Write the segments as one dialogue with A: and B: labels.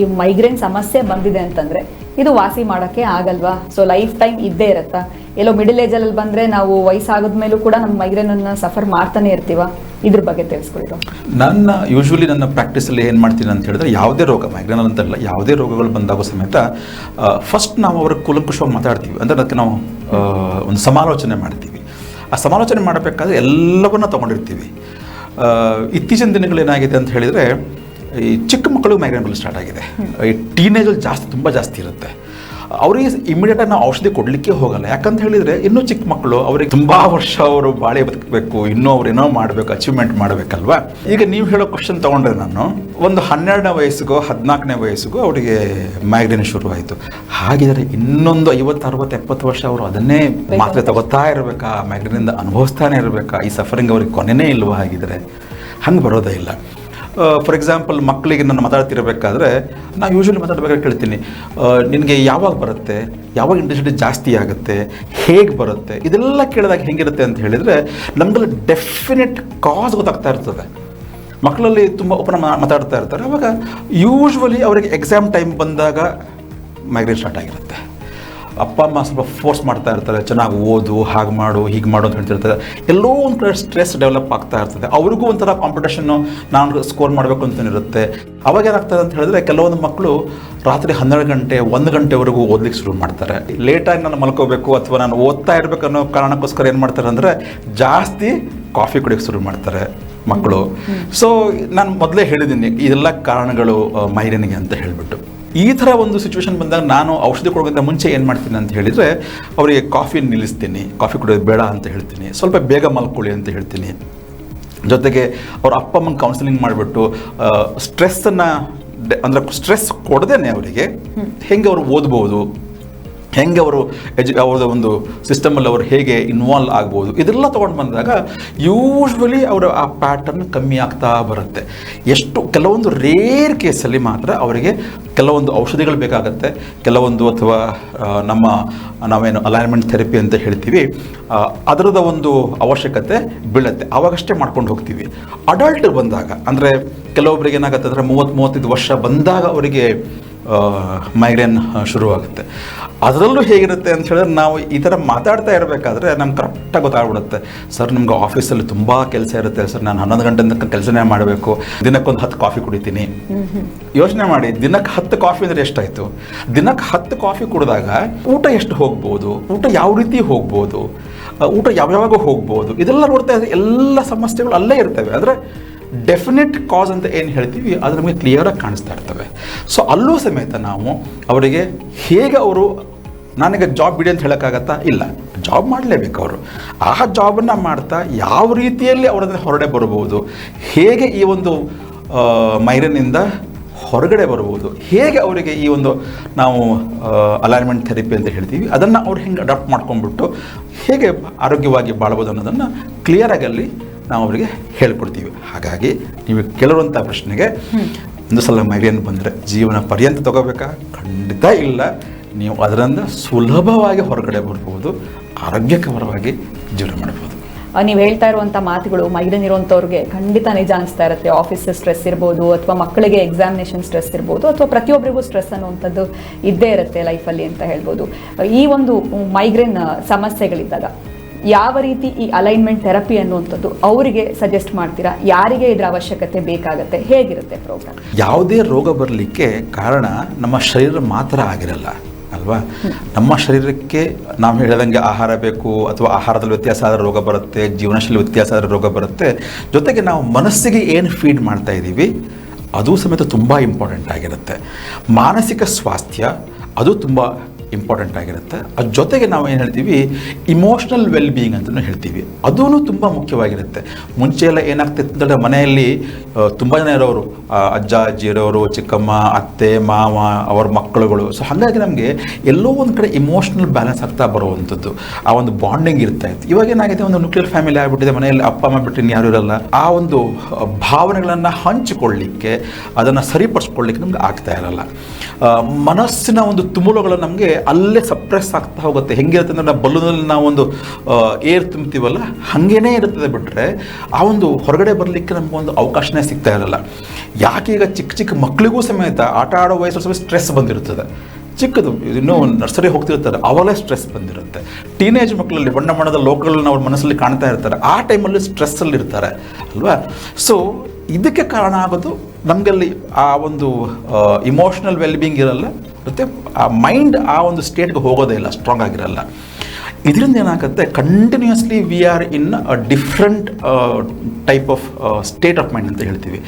A: ಈ ಮೈಗ್ರೇನ್ ಸಮಸ್ಯೆ ಬಂದಿದೆ ಅಂತಂದ್ರೆ ಇದು ವಾಸಿ ಮಾಡೋಕ್ಕೆ ಆಗಲ್ವಾ? ಸೊ ಲೈಫ್ ಟೈಮ್ ಇದ್ದೇ ಇರತ್ತಾ? ಎಲ್ಲೋ ಮಿಡಲ್ ಏಜ್ ಅಲ್ಲಿ ಬಂದ್ರೆ ನಾವು ವಯಸ್ಸಾಗದ್ಮೇಲೂ ಕೂಡ ನಮ್ಮ ಮೈಗ್ರೇನ್ ಅನ್ನ ಸಫರ್ ಮಾಡ್ತಾನೆ ಇರ್ತೀವ? ಇದ್ರ ಬಗ್ಗೆ ತಿಳಿಸ್ಕೊಳ್ಳಿ
B: ನನ್ನ ಯೂಶ್ವಲಿ ನನ್ನ ಪ್ರಾಕ್ಟೀಸಲ್ಲಿ ಏನು ಮಾಡ್ತೀನಿ ಅಂತ ಹೇಳಿದ್ರೆ ಯಾವುದೇ ರೋಗ ಮೈಗ್ರೇನ್ ಅಂತಲ್ಲ ಯಾವುದೇ ರೋಗಗಳು ಬಂದಾಗ ಸಮೇತ ಫಸ್ಟ್ ನಾವು ಅವ್ರ ಕುಲಂಕುಷವಾಗಿ ಮಾತಾಡ್ತೀವಿ. ಅಂದರೆ ಅದಕ್ಕೆ ನಾವು ಒಂದು ಸಮಾಲೋಚನೆ ಮಾಡ್ತೀವಿ. ಆ ಸಮಾಲೋಚನೆ ಮಾಡಬೇಕಾದ್ರೆ ಎಲ್ಲವನ್ನ ತಗೊಂಡಿರ್ತೀವಿ. ಇತ್ತೀಚಿನ ದಿನಗಳೇನಾಗಿದೆ ಅಂತ ಹೇಳಿದರೆ ಈ ಚಿಕ್ಕ ಮಕ್ಕಳು ಮೈಗ್ರೇನ್ಗಳು ಸ್ಟಾರ್ಟ್ ಆಗಿದೆ. ಈ ಟೀನೇಜಲ್ಲಿ ಜಾಸ್ತಿ ತುಂಬ ಜಾಸ್ತಿ ಇರುತ್ತೆ. ಅವರಿಗೆ ಇಮಿಡಿಯೇಟಾಗಿ ನಾವು ಔಷಧಿ ಕೊಡಲಿಕ್ಕೆ ಹೋಗಲ್ಲ. ಯಾಕಂತ ಹೇಳಿದರೆ ಇನ್ನೂ ಚಿಕ್ಕ ಮಕ್ಕಳು ಅವ್ರಿಗೆ ತುಂಬ ವರ್ಷ ಅವರು ಬಾಳೆ ಬದುಕಬೇಕು ಇನ್ನೂ ಅವ್ರು ಏನೋ ಮಾಡಬೇಕು ಅಚೀವ್ಮೆಂಟ್ ಮಾಡಬೇಕಲ್ವಾ? ಈಗ ನೀವು ಹೇಳೋ ಕ್ವಶನ್ ತೊಗೊಂಡ್ರೆ ನಾನು ಒಂದು ಹನ್ನೆರಡನೇ ವಯಸ್ಸಿಗೋ ಹದಿನಾಲ್ಕನೇ ವಯಸ್ಸಿಗೋ ಅವರಿಗೆ ಮೈಗ್ರೇನ್ ಶುರುವಾಯಿತು. ಹಾಗಿದ್ರೆ ಇನ್ನೊಂದು ಐವತ್ತು ಅರವತ್ತು ಎಪ್ಪತ್ತು ವರ್ಷ ಅವರು ಅದನ್ನೇ ಮಾತ್ರೆ ತಗೋತಾ ಇರಬೇಕಾ? ಮೈಗ್ರೇನಿಂದ ಅನುಭವಿಸ್ತಾನೆ ಇರಬೇಕಾ? ಈ ಸಫರಿಂಗ್ ಅವ್ರಿಗೆ ಕೊನೆನೇ ಇಲ್ವಾ ಹಾಗಿದ್ರೆ? ಹಂಗೆ ಬರೋದೇ ಇಲ್ಲ. ಫಾರ್ ಎಕ್ಸಾಂಪಲ್ ಮಕ್ಕಳಿಗೆ ನಾನು ಮಾತಾಡ್ತಿರಬೇಕಾದ್ರೆ ನಾನು ಯೂಶ್ವಲಿ ಮಾತಾಡಬೇಕಾದ್ರೆ ಕೇಳ್ತೀನಿ. ನಿನಗೆ ಯಾವಾಗ ಬರುತ್ತೆ? ಯಾವಾಗ ಇಂಟೆನ್ಸಿಟಿ ಜಾಸ್ತಿ ಆಗುತ್ತೆ? ಹೇಗೆ ಬರುತ್ತೆ? ಇದೆಲ್ಲ ಕೇಳಿದಾಗ ಹೇಗಿರುತ್ತೆ ಅಂತ ಹೇಳಿದರೆ ನಮಗೆಲ್ಲ ಡೆಫಿನೆಟ್ ಕಾಸ್ ಗೊತ್ತಾಗ್ತಾ ಇರ್ತದೆ. ಮಕ್ಕಳಲ್ಲಿ ತುಂಬ ಓಪನ್ ಮಾತಾಡ್ತಾ ಇರ್ತಾರೆ. ಅವಾಗ ಯೂಶ್ವಲಿ ಅವರಿಗೆ ಎಕ್ಸಾಮ್ ಟೈಮ್ ಬಂದಾಗ ಮೈಗ್ರೇನ್ ಸ್ಟಾರ್ಟ್ ಆಗಿರುತ್ತೆ. ಅಪ್ಪ ಅಮ್ಮ ಸ್ವಲ್ಪ ಫೋರ್ಸ್ ಮಾಡ್ತಾ ಇರ್ತಾರೆ ಚೆನ್ನಾಗಿ ಓದು ಹಾಗೆ ಮಾಡು ಹೀಗೆ ಮಾಡು ಅಂತ ಹೇಳ್ತಿರ್ತಾರೆ. ಎಲ್ಲೋ ಒಂದು ಕಡೆ ಸ್ಟ್ರೆಸ್ ಡೆವಲಪ್ ಆಗ್ತಾ ಇರ್ತದೆ. ಅವ್ರಿಗೂ ಒಂಥರ ಕಾಂಪಿಟೇಷನ್ನು ನಾನು ಸ್ಕೋರ್ ಮಾಡಬೇಕು ಅಂತ ಇರುತ್ತೆ. ಅವಾಗ ಏನಾಗ್ತದೆ ಅಂತ ಹೇಳಿದ್ರೆ ಕೆಲವೊಂದು ಮಕ್ಕಳು ರಾತ್ರಿ ಹನ್ನೆರಡು ಗಂಟೆ ಒಂದು ಗಂಟೆವರೆಗೂ ಓದ್ಲಿಕ್ಕೆ ಶುರು ಮಾಡ್ತಾರೆ. ಲೇಟಾಗಿ ನಾನು ಮಲ್ಕೋಬೇಕು ಅಥವಾ ನಾನು ಓದ್ತಾ ಇರಬೇಕು ಅನ್ನೋ ಕಾರಣಕ್ಕೋಸ್ಕರ ಏನು ಮಾಡ್ತಾರೆ ಅಂದರೆ ಜಾಸ್ತಿ ಕಾಫಿ ಕುಡಿಯೋಕ್ಕೆ ಶುರು ಮಾಡ್ತಾರೆ ಮಕ್ಕಳು ಸೊ ನಾನು ಮೊದಲೇ ಹೇಳಿದ್ದೀನಿ ಇದೆಲ್ಲ ಕಾರಣಗಳು ಮೈರನಿಗೆ ಅಂತ ಹೇಳಿಬಿಟ್ಟು. ಈ ಥರ ಒಂದು ಸಿಚುವೇಶನ್ ಬಂದಾಗ ನಾನು ಔಷಧಿ ಕೊಡೋಕ್ಕಿಂತ ಮುಂಚೆ ಏನು ಮಾಡ್ತೀನಿ ಅಂತ ಹೇಳಿದರೆ ಅವರಿಗೆ ಕಾಫಿ ನಿಲ್ಲಿಸ್ತೀನಿ ಕಾಫಿ ಕುಡಿಯೋದು ಬೇಡ ಅಂತ ಹೇಳ್ತೀನಿ ಸ್ವಲ್ಪ ಬೇಗ ಮಲ್ಕೊಳ್ಳಿ ಅಂತ ಹೇಳ್ತೀನಿ. ಜೊತೆಗೆ ಅವ್ರ ಅಪ್ಪ ಅಮ್ಮನ ಕೌನ್ಸಿಲಿಂಗ್ ಮಾಡಿಬಿಟ್ಟು ಸ್ಟ್ರೆಸ್ಸನ್ನು ಅಂದರೆ ಸ್ಟ್ರೆಸ್ ಕೊಡದೇನೆ ಅವರಿಗೆ. ಹೆಂಗೆ ಅವ್ರು ಓದ್ಬೋದು ಹೆಂಗೆ ಅವರು ಎಜು ಅವ್ರದ್ದು ಒಂದು ಸಿಸ್ಟಮಲ್ಲಿ ಅವರು ಹೇಗೆ ಇನ್ವಾಲ್ವ್ ಆಗ್ಬೋದು, ಇದೆಲ್ಲ ತೊಗೊಂಡು ಬಂದಾಗ ಯೂಶ್ವಲಿ ಅವರ ಆ ಪ್ಯಾಟರ್ನ್ ಕಮ್ಮಿ ಆಗ್ತಾ ಬರುತ್ತೆ. ಎಷ್ಟು ಕೆಲವೊಂದು ರೇರ್ ಕೇಸಲ್ಲಿ ಮಾತ್ರ ಅವರಿಗೆ ಕೆಲವೊಂದು ಔಷಧಿಗಳು ಬೇಕಾಗುತ್ತೆ. ಕೆಲವೊಂದು ಅಥವಾ ನಮ್ಮ, ನಾವೇನು ಅಲೈನ್ಮೆಂಟ್ ಥೆರಪಿ ಅಂತ ಹೇಳ್ತೀವಿ ಅದರದ ಒಂದು ಅವಶ್ಯಕತೆ ಬೀಳುತ್ತೆ. ಆವಾಗಷ್ಟೇ ಮಾಡ್ಕೊಂಡು ಹೋಗ್ತೀವಿ. ಅಡಲ್ಟ್ ಬಂದಾಗ, ಅಂದರೆ ಕೆಲವೊಬ್ಬರಿಗೆ ಏನಾಗುತ್ತೆ ಅಂದರೆ ಮೂವತ್ತು ಮೂವತ್ತೈದು ವರ್ಷ ಬಂದಾಗ ಅವರಿಗೆ ಮೈಗ್ರೇನ್ ಶುರುವಾಗುತ್ತೆ. ಅದರಲ್ಲೂ ಹೇಗಿರುತ್ತೆ ಅಂತ ಹೇಳಿದ್ರೆ ನಾವು ಈ ಥರ ಮಾತಾಡ್ತಾ ಇರಬೇಕಾದ್ರೆ ನಮ್ಗೆ ಕರೆಕ್ಟಾಗಿ ಗೊತ್ತಾಗ್ಬಿಡುತ್ತೆ. ಸರ್ ನಮ್ಗೆ ಆಫೀಸಲ್ಲಿ ತುಂಬ ಕೆಲಸ ಇರುತ್ತೆ. ಸರ್ ನಾನು ಹನ್ನೊಂದು ಗಂಟೆ ತನಕ ಕೆಲಸನೇ ಮಾಡಬೇಕು. ದಿನಕ್ಕೊಂದು ಹತ್ತು ಕಾಫಿ ಕುಡಿತೀನಿ. ಯೋಚನೆ ಮಾಡಿ ದಿನಕ್ಕೆ ಹತ್ತು ಕಾಫಿ ಅಂದರೆ ಎಷ್ಟಾಯಿತು? ದಿನಕ್ಕೆ ಹತ್ತು ಕಾಫಿ ಕುಡಿದಾಗ ಊಟ ಎಷ್ಟು ಹೋಗ್ಬೋದು? ಊಟ ಯಾವ ರೀತಿ ಹೋಗ್ಬೋದು? ಊಟ ಯಾವ್ಯಾವಾಗ ಹೋಗ್ಬೋದು? ಇದೆಲ್ಲ ನೋಡ್ತಾ ಇದ್ರೆ ಎಲ್ಲ ಸಮಸ್ಯೆಗಳು ಅಲ್ಲೇ ಇರ್ತವೆ. ಅಂದರೆ ಡೆಫಿನೆಟ್ ಕಾಸ್ ಅಂತ ಏನು ಹೇಳ್ತೀವಿ ಅದು ನಮಗೆ ಕ್ಲಿಯರಾಗಿ ಕಾಣಿಸ್ತಾ ಇರ್ತವೆ. ಸೊ ಅಲ್ಲೂ ಸಮೇತ ನಾವು ಅವರಿಗೆ ಹೇಗೆ ಅವರು ನನಗೆ ಜಾಬ್ ಬಿಡಿ ಅಂತ ಹೇಳೋಕ್ಕಾಗತ್ತಾ? ಇಲ್ಲ. ಜಾಬ್ ಮಾಡಲೇಬೇಕು ಅವರು. ಆ ಜಾಬನ್ನು ಮಾಡ್ತಾ ಯಾವ ರೀತಿಯಲ್ಲಿ ಅವರನ್ನು ಹೊರಡೆ ಬರಬಹುದು ಹೇಗೆ ಈ ಒಂದು ಮೈರನಿಂದ ಹೊರಗಡೆ ಬರ್ಬೋದು ಹೇಗೆ ಅವರಿಗೆ ಈ ಒಂದು ನಾವು ಅಲೈನ್ಮೆಂಟ್ ಥೆರಪಿ ಅಂತ ಹೇಳ್ತೀವಿ ಅದನ್ನು ಅವ್ರು ಹೆಂಗೆ ಅಡಾಪ್ಟ್ ಮಾಡ್ಕೊಂಡ್ಬಿಟ್ಟು ಹೇಗೆ ಆರೋಗ್ಯವಾಗಿ ಬಾಳ್ಬೋದು ಅನ್ನೋದನ್ನು ಕ್ಲಿಯರಾಗಿ ಅಲ್ಲಿ ನಾವು ಅವರಿಗೆ ಹೇಳ್ಕೊಡ್ತೀವಿ. ಹಾಗಾಗಿ ನೀವು ಕೇಳಿರುವಂಥ ಪ್ರಶ್ನೆಗೆ ಒಂದು ಸಲ ಮೈಗ್ರೇನ್ ಬಂದರೆ ಜೀವನ ಪರ್ಯಂತ ತಗೋಬೇಕಾ? ಖಂಡಿತ ಇಲ್ಲ. ನೀವು ಅದರಿಂದ ಸುಲಭವಾಗಿ ಹೊರಗಡೆ ಬರ್ಬೋದು ಆರೋಗ್ಯಕರವಾಗಿ ಜೀವನ ಮಾಡ್ಬೋದು.
A: ನೀವು ಹೇಳ್ತಾ ಇರುವಂಥ ಮಾತುಗಳು ಮೈಗ್ರೇನ್ ಇರುವಂಥವ್ರಿಗೆ ಖಂಡಿತ ನಿಜ ಅನಿಸ್ತಾ ಇರುತ್ತೆ. ಆಫೀಸ್ ಸ್ಟ್ರೆಸ್ ಇರ್ಬೋದು ಅಥವಾ ಮಕ್ಕಳಿಗೆ ಎಕ್ಸಾಮಿನೇಷನ್ ಸ್ಟ್ರೆಸ್ ಇರ್ಬೋದು ಅಥವಾ ಪ್ರತಿಯೊಬ್ಬರಿಗೂ ಸ್ಟ್ರೆಸ್ ಅನ್ನುವಂಥದ್ದು ಇದ್ದೇ ಇರುತ್ತೆ ಲೈಫಲ್ಲಿ ಅಂತ ಹೇಳ್ಬೋದು. ಈ ಒಂದು ಮೈಗ್ರೇನ್ ಸಮಸ್ಯೆಗಳಿದ್ದಾಗ ಯಾವ ರೀತಿ ಈ ಅಲೈನ್ಮೆಂಟ್ ಥೆರಪಿ ಅನ್ನುವಂಥದ್ದು ಅವರಿಗೆ ಸಜೆಸ್ಟ್ ಮಾಡ್ತೀರಾ? ಯಾರಿಗೆ ಇದರ ಅವಶ್ಯಕತೆ ಬೇಕಾಗುತ್ತೆ? ಹೇಗಿರುತ್ತೆ ಪ್ರೋಗ್ರಾಮ್
B: ಯಾವುದೇ ರೋಗ ಬರಲಿಕ್ಕೆ ಕಾರಣ ನಮ್ಮ ಶರೀರ ಮಾತ್ರ ಆಗಿರಲ್ಲ. ಅಲ್ವಾ? ನಮ್ಮ ಶರೀರಕ್ಕೆ ನಾವು ಹೇಳಿದಂಗೆ ಆಹಾರ ಬೇಕು ಅಥವಾ ಆಹಾರದಲ್ಲಿ ವ್ಯತ್ಯಾಸ ಆದರೆ ರೋಗ ಬರುತ್ತೆ, ಜೀವನಶೈಲಿ ವ್ಯತ್ಯಾಸ ಆದರೆ ರೋಗ ಬರುತ್ತೆ. ಜೊತೆಗೆ ನಾವು ಮನಸ್ಸಿಗೆ ಏನು ಫೀಡ್ ಮಾಡ್ತಾ ಇದ್ದೀವಿ ಅದು ಸಮೇತ ತುಂಬ ಇಂಪಾರ್ಟೆಂಟ್ ಆಗಿರುತ್ತೆ. ಮಾನಸಿಕ ಸ್ವಾಸ್ಥ್ಯ, ಅದು ತುಂಬ ಇಂಪಾರ್ಟೆಂಟ್ ಆಗಿರುತ್ತೆ. ಅದ್ರ ಜೊತೆಗೆ ನಾವು ಏನು ಹೇಳ್ತೀವಿ? ಇಮೋಷ್ನಲ್ ವೆಲ್ ಬೀಯಿಂಗ್ ಅಂತಲೂ ಹೇಳ್ತೀವಿ. ಅದೂ ತುಂಬ ಮುಖ್ಯವಾಗಿರುತ್ತೆ. ಮುಂಚೆ ಎಲ್ಲ ಏನಾಗ್ತಿತ್ತು ಅಂತಂದರೆ ಮನೆಯಲ್ಲಿ ತುಂಬ ಜನ ಇರೋರು ಅಜ್ಜ, ಅಜ್ಜಿ ಇರೋರು, ಚಿಕ್ಕಮ್ಮ, ಅತ್ತೆ, ಮಾವ, ಅವ್ರ ಮಕ್ಕಳುಗಳು. ಸೊ ಹಾಗಾಗಿ ನಮಗೆ ಎಲ್ಲೋ ಒಂದು ಕಡೆ ಇಮೋಷ್ನಲ್ ಬ್ಯಾಲೆನ್ಸ್ ಆಗ್ತಾ ಬರುವಂಥದ್ದು. ಆ ಒಂದು ಬಾಂಡಿಂಗ್ ಇರ್ತಾ ಇತ್ತು. ಇವಾಗ ಏನಾಗಿದೆ? ಒಂದು ನ್ಯೂಕ್ಲಿಯರ್ ಫ್ಯಾಮಿಲಿ ಆಗಿಬಿಟ್ಟಿದೆ, ಮನೆಯಲ್ಲಿ ಅಪ್ಪ, ಅಮ್ಮ ಬಿಟ್ಟು ಯಾರು ಇರಲ್ಲ. ಆ ಒಂದು ಭಾವನೆಗಳನ್ನು ಹಂಚಿಕೊಳ್ಳಿಕ್ಕೆ, ಅದನ್ನು ಸರಿಪಡಿಸ್ಕೊಳ್ಳಿಕ್ಕೆ ನಮ್ಗೆ ಆಗ್ತಾ ಇರಲ್ಲ. ಮನಸ್ಸಿನ ಒಂದು ತುಮುಲುಗಳು ನಮಗೆ ಅಲ್ಲೇ ಸಪ್ರೆಸ್ ಆಗ್ತಾ ಹೋಗುತ್ತೆ. ಹೆಂಗಿರುತ್ತೆ ಅಂದರೆ ನಾವು ಬಲೂನಲ್ಲಿ ನಾವೊಂದು ಏರ್ ತುಂಬ್ತೀವಲ್ಲ, ಹಾಗೇನೇ ಇರುತ್ತದೆ ಬಿಟ್ಟರೆ ಆ ಒಂದು ಹೊರಗಡೆ ಬರಲಿಕ್ಕೆ ನಮ್ಗೆ ಒಂದು ಅವಕಾಶನೇ ಸಿಗ್ತಾ ಇರಲ್ಲ. ಯಾಕೆ ಈಗ ಚಿಕ್ಕ ಚಿಕ್ಕ ಮಕ್ಕಳಿಗೂ ಸಮೇತ ಆಟ ಆಡೋ ವಯಸ್ಸು ಸಮೇತ ಸ್ಟ್ರೆಸ್ ಬಂದಿರುತ್ತದೆ. ಚಿಕ್ಕದು, ಇನ್ನೂ ನರ್ಸರಿ ಹೋಗ್ತಿರ್ತಾರೆ, ಅವಾಗಲೇ ಸ್ಟ್ರೆಸ್ ಬಂದಿರುತ್ತೆ. ಟೀನೇಜ್ ಮಕ್ಕಳಲ್ಲಿ, ಬಣ್ಣ ಬಣ್ಣದ ಲೋಕಗಳನ್ನ ಅವ್ರ ಮನಸ್ಸಲ್ಲಿ ಕಾಣ್ತಾ ಇರ್ತಾರೆ, ಆ ಟೈಮಲ್ಲಿ ಸ್ಟ್ರೆಸ್ಸಲ್ಲಿ ಇರ್ತಾರೆ, ಅಲ್ವಾ? ಸೊ ಇದಕ್ಕೆ ಕಾರಣ ಆಗೋದು ನಮಗಲ್ಲಿ ಆ ಒಂದು ಇಮೋಷ್ನಲ್ ವೆಲ್ಬೀಯಿಂಗ್ ಇರಲ್ಲ ಮತ್ತು ಆ ಮೈಂಡ್ ಆ ಒಂದು ಸ್ಟೇಟ್ಗೆ ಹೋಗೋದೇ ಇಲ್ಲ ಸ್ಟ್ರಾಂಗ್ ಆಗಿರಲ್ಲ. ಇದರಿಂದ ಏನಾಗುತ್ತೆ continuously we are in a different type of state of mind ಅಂತ ಹೇಳ್ತೀವಿ.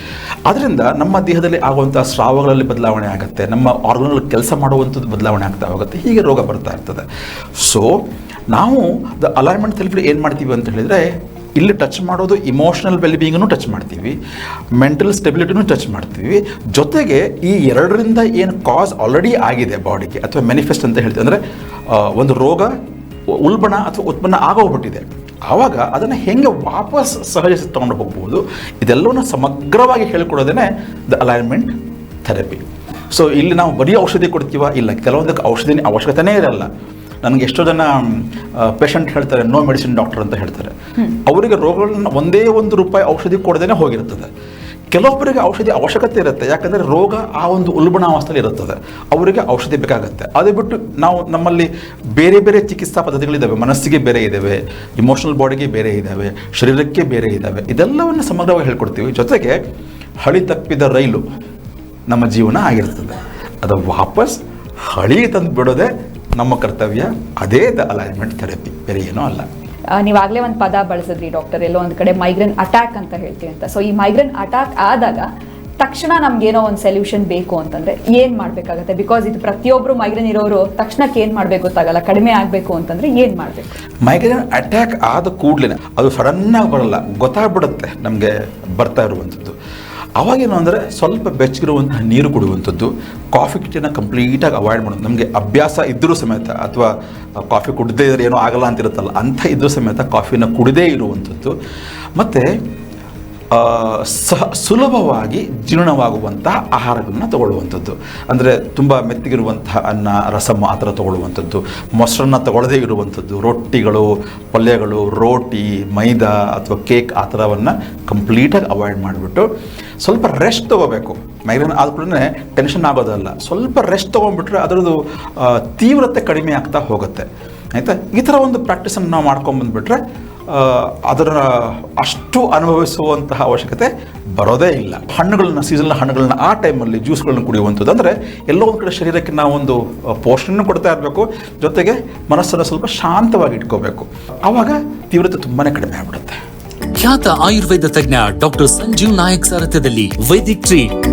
B: ಅದರಿಂದ ನಮ್ಮ ದೇಹದಲ್ಲಿ ಆಗುವಂಥ ಸ್ರಾವಗಳಲ್ಲಿ ಬದಲಾವಣೆ ಆಗುತ್ತೆ, ನಮ್ಮ ಆರ್ಗನ್ಗಳು ಕೆಲಸ ಮಾಡುವಂಥದ್ದು ಬದಲಾವಣೆ ಆಗ್ತಾ ಹೋಗುತ್ತೆ, ಹೀಗೆ ರೋಗ ಬರ್ತಾ ಇರ್ತದೆ. ಸೊ ನಾವು ದ ಅಲೈನ್ಮೆಂಟ್ ಥೆರಪಿ ಏನು ಮಾಡ್ತೀವಿ ಅಂತ ಹೇಳಿದರೆ ಇಲ್ಲಿ ಟಚ್ ಮಾಡೋದು ಇಮೋಷನಲ್ ವೆಲ್ಬೀಯಿಂಗನ್ನು ಟಚ್ ಮಾಡ್ತೀವಿ ಮೆಂಟಲ್ ಸ್ಟೆಬಿಲಿಟಿನೂ ಟಚ್ ಮಾಡ್ತೀವಿ. ಜೊತೆಗೆ ಈ ಎರಡರಿಂದ ಏನು ಕಾಸ್ ಆಲ್ರೆಡಿ ಆಗಿದೆ ಬಾಡಿಗೆ ಅಥವಾ ಮ್ಯಾನಿಫೆಸ್ಟ್ ಅಂತ ಹೇಳ್ತೀವಿ ಅಂದರೆ ಒಂದು ರೋಗ ಉಲ್ಬಣ ಅಥವಾ ಉತ್ಪನ್ನ ಆಗೋಗ್ಬಿಟ್ಟಿದೆ. ಆವಾಗ ಅದನ್ನು ಹೆಂಗೆ ವಾಪಸ್ ಸಹಜ ತಗೊಂಡು ಹೋಗ್ಬೋದು, ಇದೆಲ್ಲವನ್ನು ಸಮಗ್ರವಾಗಿ ಹೇಳ್ಕೊಡೋದೇ ದ ಅಲೈನ್ಮೆಂಟ್ ಥೆರಪಿ ಸೊ ಇಲ್ಲಿ ನಾವು ಬರೀ ಔಷಧಿ ಕೊಡ್ತೀವ? ಇಲ್ಲ, ಕೆಲವೊಂದಕ್ಕೆ ಔಷಧಿನ ಅವಶ್ಯಕತೆನೇ ಇರಲ್ಲ. ನನಗೆ ಎಷ್ಟೋ ಜನ ಪೇಷಂಟ್ ಹೇಳ್ತಾರೆ ನೋ ಮೆಡಿಸಿನ್ ಡಾಕ್ಟರ್ ಅಂತ ಹೇಳ್ತಾರೆ. ಅವರಿಗೆ ರೋಗಗಳನ್ನ ಒಂದೇ ಒಂದು ರೂಪಾಯಿ ಔಷಧಿ ಕೊಡದೇನೆ ಹೋಗಿರುತ್ತದೆ. ಕೆಲವೊಬ್ಬರಿಗೆ ಔಷಧಿ ಅವಶ್ಯಕತೆ ಇರುತ್ತೆ. ಯಾಕಂದರೆ ರೋಗ ಆ ಒಂದು ಉಲ್ಬಣಾವಸ್ಥೆಯಲ್ಲಿ ಇರುತ್ತದೆ. ಅವರಿಗೆ ಔಷಧಿ ಬೇಕಾಗುತ್ತೆ. ಅದು ಬಿಟ್ಟು ನಾವು ನಮ್ಮಲ್ಲಿ ಬೇರೆ ಬೇರೆ ಚಿಕಿತ್ಸಾ ಪದ್ಧತಿಗಳಿದ್ದಾವೆ ಮನಸ್ಸಿಗೆ ಬೇರೆ ಇದ್ದಾವೆ ಇಮೋಷನಲ್ ಬಾಡಿಗೆ ಬೇರೆ ಇದ್ದಾವೆ ಶರೀರಕ್ಕೆ ಬೇರೆ ಇದ್ದಾವೆ ಇದೆಲ್ಲವನ್ನು ಸಮಗ್ರವಾಗಿ ಹೇಳ್ಕೊಡ್ತೀವಿ. ಜೊತೆಗೆ ಹಳಿ ತಪ್ಪಿದ ರೈಲು ನಮ್ಮ ಜೀವನ ಆಗಿರ್ತದೆ. ಅದು ವಾಪಸ್ ಹಳಿ ತಂದು ಬಿಡೋದೇ ನಮ್ಮ ಕರ್ತವ್ಯ ಅದೇ ದ ಅಲೈನ್ಮೆಂಟ್ ಥೆರಪಿ ಬೇರೆ ಏನೂ ಅಲ್ಲ.
A: ನೀವಾಗಲೇ ಒಂದು ಪದ ಬಳಸಿದ್ರಿ ಡಾಕ್ಟರ್ ಎಲ್ಲೋ ಒಂದು ಕಡೆ ಮೈಗ್ರೇನ್ ಅಟ್ಯಾಕ್ ಅಂತ ಹೇಳ್ತೀವಿ ಅಂತ. ಸೊ ಈ ಮೈಗ್ರೇನ್ ಅಟ್ಯಾಕ್ ಆದಾಗ ತಕ್ಷಣ ನಮ್ಗೇನೋ ಒಂದು ಸೊಲ್ಯೂಷನ್ ಬೇಕು ಅಂತಂದ್ರೆ ಏನು ಮಾಡ್ಬೇಕಾಗತ್ತೆ? ಬಿಕಾಸ್ ಇದು ಪ್ರತಿಯೊಬ್ಬರು ಮೈಗ್ರೇನ್ ಇರೋರು ತಕ್ಷಣಕ್ಕೆ ಏನು ಮಾಡಬೇಕು ಗೊತ್ತಾಗಲ್ಲ. ಕಡಿಮೆ ಆಗಬೇಕು ಅಂತಂದ್ರೆ ಏನು ಮಾಡ್ಬೇಕು?
B: ಮೈಗ್ರೇನ್ ಅಟ್ಯಾಕ್ ಆದ ಕೂಡಲೇ ಅದು ಸಡನ್ನಾಗಿ ಬರಲ್ಲ. ಗೊತ್ತಾಗ್ಬಿಡುತ್ತೆ ನಮಗೆ ಬರ್ತಾ ಇರುವಂಥದ್ದು. ಅವಾಗೇನು ಅಂದರೆ ಸ್ವಲ್ಪ ಬೆಚ್ಚಗಿರುವಂತಹ ನೀರು ಕುಡಿಯುವಂಥದ್ದು ಕಾಫಿ ಟೀನ ಕಂಪ್ಲೀಟಾಗಿ ಅವಾಯ್ಡ್ ಮಾಡೋದು. ನಮಗೆ ಅಭ್ಯಾಸ ಇದ್ದರೂ ಸಮೇತ, ಅಥವಾ ಕಾಫಿ ಕುಡದೇ ಇದ್ರೆ ಏನೋ ಆಗಲ್ಲ ಅಂತ ಇರುತ್ತಲ್ಲ ಅಂಥ ಇದ್ದರೂ ಸಮೇತ ಕಾಫಿನ ಕುಡಿದೇ ಇರುವಂಥದ್ದು. ಮತ್ತು ಸುಲಭವಾಗಿ ಜೀರ್ಣವಾಗುವಂತಹ ಆಹಾರಗಳನ್ನ ತಗೊಳ್ಳುವಂಥದ್ದು. ಅಂದರೆ ತುಂಬ ಮೆತ್ತಗಿರುವಂತಹ ಅನ್ನ ರಸಮ್ ಆ ಥರ ತಗೊಳ್ಳುವಂಥದ್ದು. ಮೊಸರನ್ನ ತಗೊಳ್ಳದೇ ಇರುವಂಥದ್ದು. ರೊಟ್ಟಿಗಳು, ಪಲ್ಯಗಳು, ರೋಟಿ, ಮೈದಾ ಅಥವಾ ಕೇಕ್ ಆ ಥರವನ್ನು ಕಂಪ್ಲೀಟಾಗಿ ಅವಾಯ್ಡ್ ಮಾಡಿಬಿಟ್ಟು ಸ್ವಲ್ಪ ರೆಸ್ಟ್ ತೊಗೋಬೇಕು. ಮೈಗ್ರೇನ್ ಆದ ಕೂಡಲೇ ಟೆನ್ಷನ್ ಆಗೋದಲ್ಲ. ಸ್ವಲ್ಪ ರೆಸ್ಟ್ ತೊಗೊಂಡ್ಬಿಟ್ರೆ ಅದರದ್ದು ತೀವ್ರತೆ ಕಡಿಮೆ ಆಗ್ತಾ ಹೋಗುತ್ತೆ. ಆಯಿತಾ? ಈ ಥರ ಒಂದು ಪ್ರಾಕ್ಟೀಸನ್ನು ನಾವು ಮಾಡ್ಕೊಂಬಂದ್ಬಿಟ್ರೆ ಅದರ ಅಷ್ಟು ಅನುಭವಿಸುವಂತಹ ಅವಶ್ಯಕತೆ ಬರೋದೇ ಇಲ್ಲ. ಹಣ್ಣುಗಳನ್ನ ಸೀಸನ್ ಹಣ್ಣುಗಳನ್ನ ಆ ಟೈಮಲ್ಲಿ ಜ್ಯೂಸ್ಗಳನ್ನ ಕುಡಿಯುವಂಥದ್ದು ಅಂದರೆ ಎಲ್ಲೋ ಒಂದು ಕಡೆ ಶರೀರಕ್ಕೆ ನಾವೊಂದು ಪೋಷಣೆ ಕೊಡ್ತಾ ಇರಬೇಕು. ಜೊತೆಗೆ ಮನಸ್ಸನ್ನು ಸ್ವಲ್ಪ ಶಾಂತವಾಗಿ ಇಟ್ಕೋಬೇಕು. ಆವಾಗ ತೀವ್ರತೆ ತುಂಬಾ ಕಡಿಮೆ ಆಗ್ಬಿಡುತ್ತೆ.
C: ಖ್ಯಾತ ಆಯುರ್ವೇದ ತಜ್ಞ ಡಾಕ್ಟರ್ ಸಂಜೀವ್ ನಾಯಕ್ ಸಾರಥ್ಯದಲ್ಲಿ ವೈದಿಕ್ ಟ್ರೀಟ್.